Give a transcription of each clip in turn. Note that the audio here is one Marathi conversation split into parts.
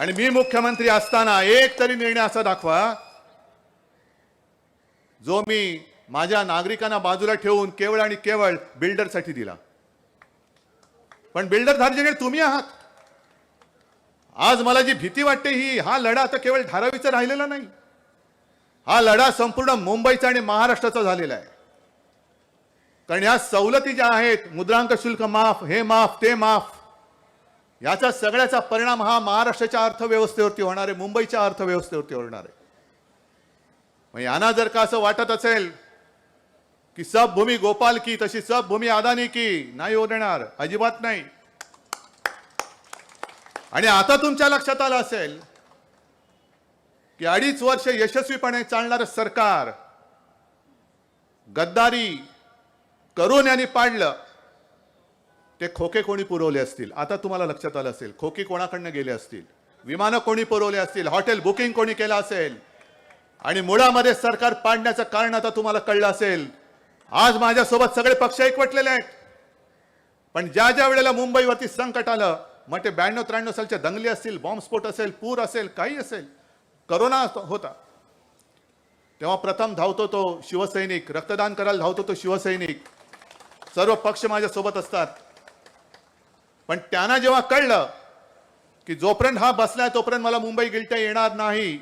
आणि मी मुख्यमंत्री असताना एक तरी निर्णय असा दाखवा जो मी माझ्या नागरिकांना बाजूला ठेवून केवळ आणि केवळ बिल्डरसाठी दिला. पण बिल्डर धार्जिणे तुम्ही आहात. आज मला जी भीती वाटते ही हा लढा आता केवळ धारावीचा राहिलेला नाही. हा लढा संपूर्ण मुंबईचा आणि महाराष्ट्राचा झालेला आहे. कारण या सवलती ज्या आहेत मुद्रांक शुल्क माफ हे माफ ते माफ याचा सगळ्याचा परिणाम हा महाराष्ट्राच्या अर्थव्यवस्थेवरती होणार आहे मुंबईच्या अर्थव्यवस्थेवरती होणार आहे. मग यांना जर का असं वाटत असेल की सब भूमी गोपाल की तशी सब भूमी अदानी की नाही होणार अजिबात नाही. आणि आता तुमच्या लक्षात आलं असेल की अडीच वर्ष यशस्वीपणे चालणारं सरकार गद्दारी करून यांनी पाडलं. ते खोके कोणी पुरवले असतील? आता तुम्हाला लक्षात आलं असेल खोके कोणाकडनं गेले असतील? विमानं कोणी पुरवले असतील? हॉटेल बुकिंग कोणी केलं असेल? आणि मुळामध्ये सरकार पाडण्याचं कारण आता तुम्हाला कळलं असेल. आज माझ्यासोबत सगळे पक्ष एकवटलेले आहेत. पण ज्या ज्या वेळेला मुंबईवरती संकट आलं मग ते ब्याण्णव त्र्याण्णव सालच्या दंगली असतील बॉम्बस्फोट असेल पूर असेल काही असेल करोना होता. तेव्हा प्रथम धावतो तो शिवसैनिक रक्तदान करायला धावतो तो शिवसैनिक. सर्व पक्ष माझ्यासोबत असतात. पण त्यांना जेव्हा कळलं की जोपर्यंत हा बसलाय तोपर्यंत मला मुंबई गिलट्या येणार नाही.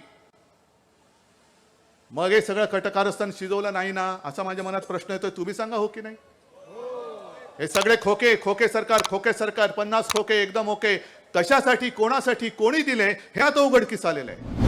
मग हे सगळं कटकारस्थान शिजवलं नाही ना असा माझ्या मनात प्रश्न येतोय. तुम्ही सांगा हो की नाही? हे सगळे खोके खोके सरकार खोके सरकार पन्नास खोके एकदम ओके. कशासाठी कोणासाठी कोणी दिले हे आता उघडकीस आलेलं आहे.